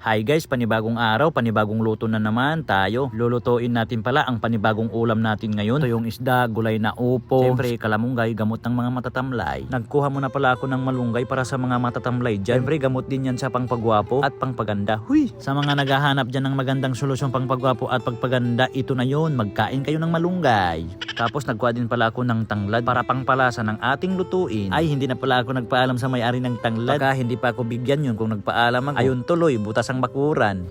Hi guys, panibagong araw, panibagong luto na naman tayo. Lulutuin natin pala ang panibagong ulam natin ngayon. Ito yung isda, gulay na upo, siyempre kalamunggay, gamot ng mga matatamlay. Nagkuha muna pala ako ng malunggay para sa mga matatamlay dyan. Siyempre gamot din yan sa pangpagwapo at pangpaganda. Huy! Sa mga naghahanap dyan ng magandang solusyon pangpagwapo at pagpaganda, ito na yon magkain kayo ng malunggay. Tapos nagkuha din pala ako ng tanglad para pangpalasa ng ating lutuin. Ay, hindi na pala ako nagpaalam sa may-ari ng tanglad. Baka hindi pa ako bigyan yun kung nagpaalam ako. Ayun tuloy, butas ang bakuran.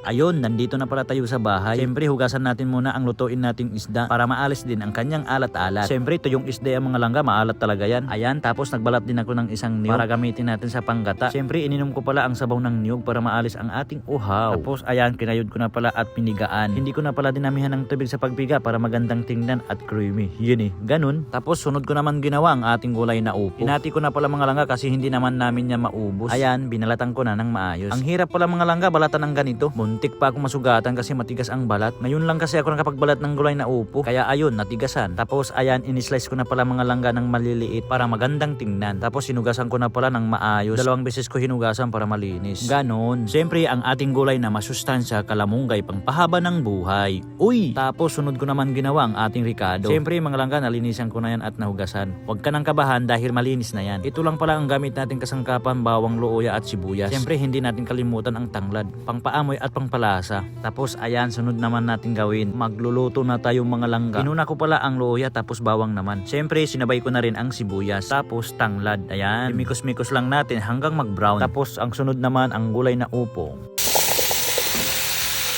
Ayun, nandito na pala tayo sa bahay. Siyempre, hugasan natin muna ang lutuin nating isda para maalis din ang kanyang alat-alat. Siyempre, ito yung isda ang mga langga, maalat talaga yan. Ayan, tapos nagbalat din ako ng isang niyog para gamitin natin sa panggata. Siyempre, ininom ko pala ang sabaw ng niyog para maalis ang ating uhaw. Tapos, ayan, kinayod ko na pala at pinigaan. Hindi ko na pala dinamihan ng tubig sa pagpiga para magandang tingnan at creamy. Yun eh, ganun. Tapos, sunod ko naman ginawa ang ating gulay na upo. Hinati ko na pala mga langga kasi hindi naman namin niya maubos. Ayan, binalatan ko na ng maayos. Ang hirap pala mga langga, balatan ng ganito. Muntik pa ako masugatan kasi matigas ang balat. Ngayon lang kasi ako nakapagbalat ng gulay na upo. Kaya ayun, natigasan. Tapos ayan, inislice ko na pala mga langga ng maliliit para magandang tingnan. Tapos sinugasan ko na pala ng maayos. Dalawang beses ko hinugasan para malinis. Ganon. Siyempre, ang ating gulay na masustansya, kalamunggay, pangpahaba ng buhay. Uy! Tapos sunod ko naman ginawa ang ating ricado. Siyempre, mga langga, nalinisan ko na yan at nahugasan. Huwag ka nang kabahan dahil malinis na yan. Ito lang pala ang gamit natin kasangkapan, bawang, looya at sibuyas. Siyempre, hindi natin kalimutan ang tanglad, pangpaamoy at pangpalasa. Tapos ayan, sunod naman natin gawin. Magluluto na tayo mga langga. Inuna ko pala ang looya tapos bawang naman. Siyempre, sinabay ko na rin ang sibuyas. Tapos tanglad. Ayan, mikos-mikos lang natin hanggang mag-brown. Tapos ang sunod naman ang gulay na upo.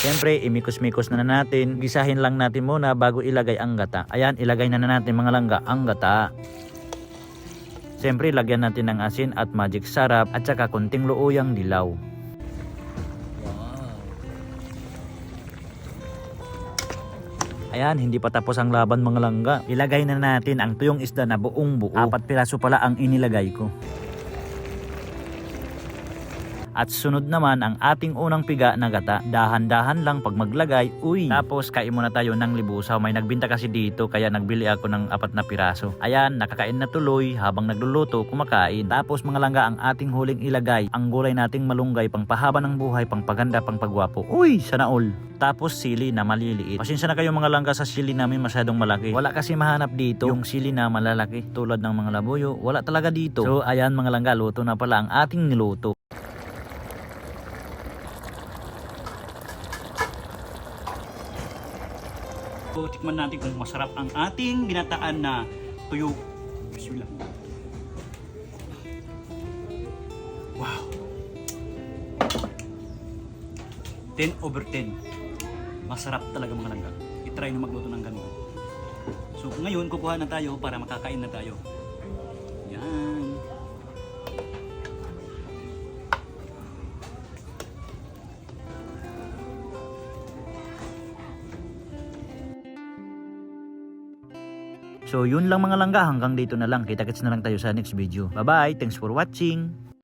Siyempre, imikos-mikos na, na natin. Gisahin lang natin muna bago ilagay ang gata. Ayan, ilagay na na natin mga langga ang gata. Siyempre, lagyan natin ng asin at magic sarap at saka kunting luuyang dilaw. Ayan, hindi pa tapos ang laban mga langga. Ilagay na natin ang tuyong isda na buong buo. Apat piraso pala ang inilagay ko. At sunod naman ang ating unang piga na gata. Dahan-dahan lang pag maglagay. Uy! Tapos kain muna tayo ng libusaw. May nagbinta kasi dito kaya nagbili ako ng apat na piraso. Ayan, nakakain na tuloy habang nagluluto, kumakain. Tapos mga langga ang ating huling ilagay. Ang gulay nating malunggay, pangpahaba ng buhay, pangpaganda, pangpagwapo. Uy! Sana all! Tapos sili na maliliit. Pasensya na kayo mga langga sa sili namin masyadong malaki. Wala kasi mahanap dito yung sili na malalaki tulad ng mga labuyo. Wala talaga dito. So ayan mga langga, luto na pala ang ating niluto. So, tikman natin kung masarap ang ating ginataan na tuyo. Bismillah. Wow. 10 over 10. Masarap talaga mga langga. I-try na magluto ng ganito. So, ngayon kukuha na tayo para makakain na tayo. Yan. So yun lang mga langga hanggang dito na lang. Kita-kits na lang tayo sa next video. Bye bye. Thanks for watching.